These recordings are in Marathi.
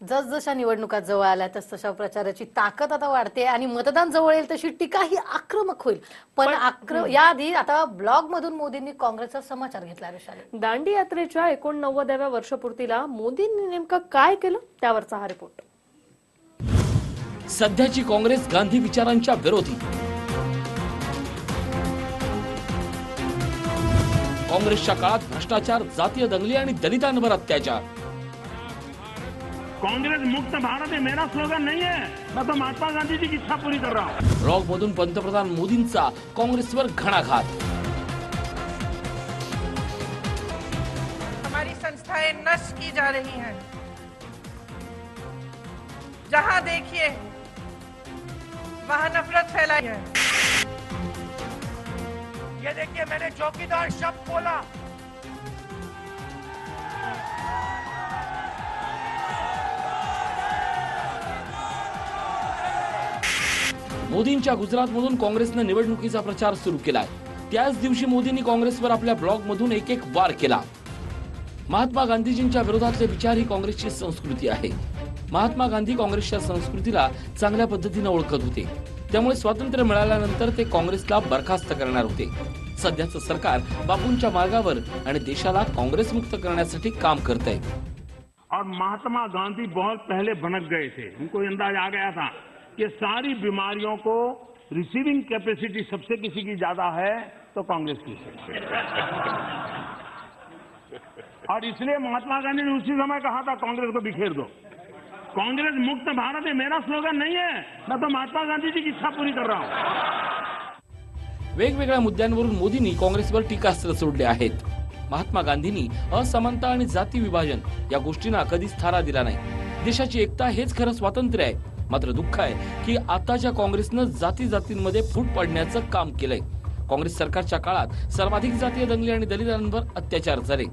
जसजशा निवडणुका जवळ आल्या तस तशा प्रचाराची ताकद आता वाढते आणि मतदान जवळ येईल तशी टीका ही आक्रमक होईल. पण आक्र याआधी आता ब्लॉग मधून मोदींनी काँग्रेसचा समाचार घेतला दांडी यात्रेच्या एकोणनव्वदाव्या वर्षपूर्तीला मोदींनी नेमकं काय केलं? त्यावरचा हा रिपोर्ट सध्याची काँग्रेस गांधी विचारांच्या विरोधी. काँग्रेसच्या काळात भ्रष्टाचार जातीय दंगली आणि दलितांवर अत्याचार. कांग्रेस मुक्त भारत है मेरा स्लोगन नहीं है। मैं तो महात्मा गांधी जी की इच्छा पूरी कर रहा हूँ। ब्लॉग मधून पंतप्रधान मोदींचा काँग्रेसवर घणाघात हमारी संस्थाएँ नष्ट की जा रही हैं। जहाँ देखिए वहाँ नफरत फैलाई है। ये देखिए मैंने चौकीदार शब्द बोला। मोदींच्या गुजरातमधून काँग्रेसनं निवडणुकीचा प्रचार सुरू केलाय. त्याच दिवशी मोदींनी काँग्रेसवर आपल्या ब्लॉगमधून एक एक वार केला. महात्मा गांधीजींच्या विरोधातले विचार ही काँग्रेसची संस्कृती आहे. महात्मा गांधी काँग्रेसच्या संस्कृतीला चांगल्या पद्धतीने ओळखत होते. त्यामुळे स्वातंत्र्य मिळाल्यानंतर ते काँग्रेसला बरखास्त करणार होते. सध्याचं सरकार बापूंच्या मार्गावर आणि देशाला काँग्रेसमुक्त करण्यासाठी काम करत आहे और महात्मा गांधी बहुत पहले भनक गए थे. उनको अंदाज आ गया था. कि सारी बीमारियों को रिसीविंग कैपेसिटी सबसे किसी की ज़्यादा है तो कांग्रेस की और इसलिए महात्मा गांधी ने उसी समय कहा था, कांग्रेस को बिखेर दो। कांग्रेस मुक्त भारत है, मेरा स्लोगन नहीं है। मैं तो महात्मा गांधी जी की इच्छा पूरी कर रहा हूँ। वेगवेगळ्या मुद्द्यांवरून मोदींनी काँग्रेसवर टीकास्त्र सोडले आहेत. महात्मा गांधींनी असमानता आणि जाती विभाजन या गोष्टींना कधीच थारा दिला नाही. देशाची एकता हेच खरं स्वातंत्र्य आहे. मात्र दुःख आहे की आताच्या काँग्रेसनं जाती जातींमध्ये फूट पाडण्याचं काम केलंय. काँग्रेस सरकारच्या काळात सर्वाधिक जातीय दंगली आणि दलितांवर अत्याचार झाले.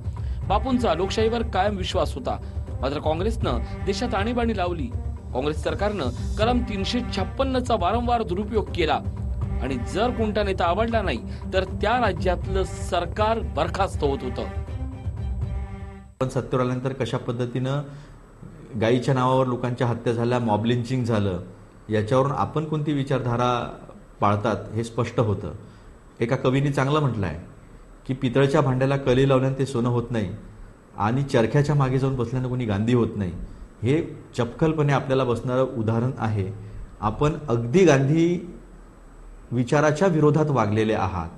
बापूंचा लोकशाहीवर कायम विश्वास होता. मात्र काँग्रेसनं देशात आणीबाणी लावली. काँग्रेस सरकारनं कलम तीनशे छप्पन्नचा वारंवार दुरुपयोग केला. आणि जर कोणता नेता आवडला नाही तर त्या राज्यातलं सरकार बरखास्त होत होतं. पण सत्तेवर आल्यानंतर कशा पद्धतीनं गायीच्या नावावर लोकांच्या हत्या झाल्या मॉब लिंचिंग झालं याच्यावरून आपण कोणती विचारधारा पाळतात हे स्पष्ट होतं. एका कवीने चांगलं म्हटलं आहे की पितळच्या भांड्याला कली लावल्याने ते सोनं होत नाही आणि चरख्याच्या मागे जाऊन बसल्यानं कोणी गांधी होत नाही. हे चपखलपणे आपल्याला बसणारं उदाहरण आहे. आपण अगदी गांधी विचाराच्या विरोधात वागलेले आहात.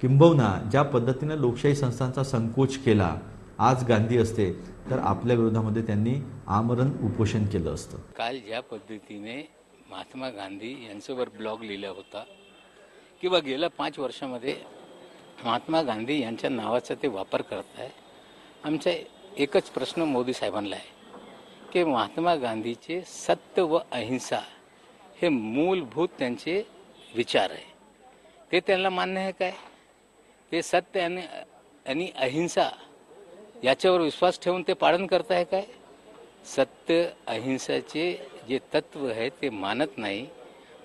किंबहुना ज्या पद्धतीनं लोकशाही संस्थांचा संकोच केला आज गांधी असते तर आपल्या विरोधामध्ये त्यांनी आमरण उपोषण केलं असतं. काल ज्या पद्धतीने महात्मा गांधी यांच्यावर ब्लॉग लिहिला होता किंवा गेल्या पाच वर्षामध्ये महात्मा गांधी यांच्या नावाचा ते वापर करत आहे आमचा एकच प्रश्न मोदी साहेबांना आहे की महात्मा गांधीचे सत्य व अहिंसा हे मूलभूत त्यांचे विचार आहे. ते त्यांना मान्य आहे काय? ते सत्य आणि आणि अहिंसा याच्यावर विश्वास ठेवून ते पालन करत आहे काय? सत्य अहिंसाचे जे तत्व आहे ते मानत नाही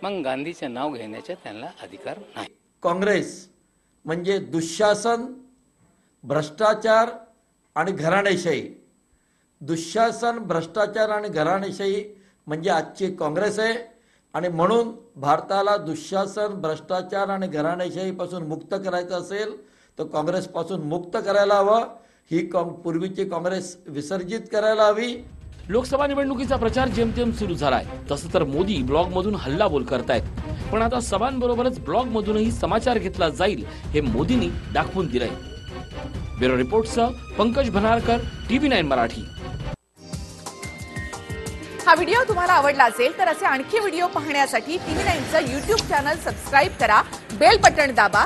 मग गांधीचे नाव घेण्याचा त्यांना अधिकार नाही. काँग्रेस म्हणजे दुःशासन भ्रष्टाचार आणि घराणेशाही. दुःशासन भ्रष्टाचार आणि घराणेशाही म्हणजे आजची काँग्रेस आहे आणि म्हणून भारताला दुःशासन भ्रष्टाचार आणि घराणेशाहीपासून मुक्त करायचं असेल तर काँग्रेसपासून मुक्त करायला हवं. ही काँ- पूर्वीची काँग्रेस विसर्जित करायला हवी. लोकसभा निवडणुकीचा प्रचार जेमतेम सुरू झालाय. तसं तर मोदी ब्लॉग मधून हल्लाबोल करतायत. पण आता सभांबरोबरच ब्लॉग मधूनही समाचार घेतला जाईल हे मोदींनी दाखवून दिलंय. ब्युरो रिपोर्टसह पंकज भनारकर टीव्ही नाईन मराठी. हा व्हिडिओ तुम्हाला आवडला असेल तर असे आणखी व्हिडिओ पाहण्यासाठी टीव्ही नाईनचं युट्यूब चॅनल सबस्क्राईब करा बेल बटण दाबा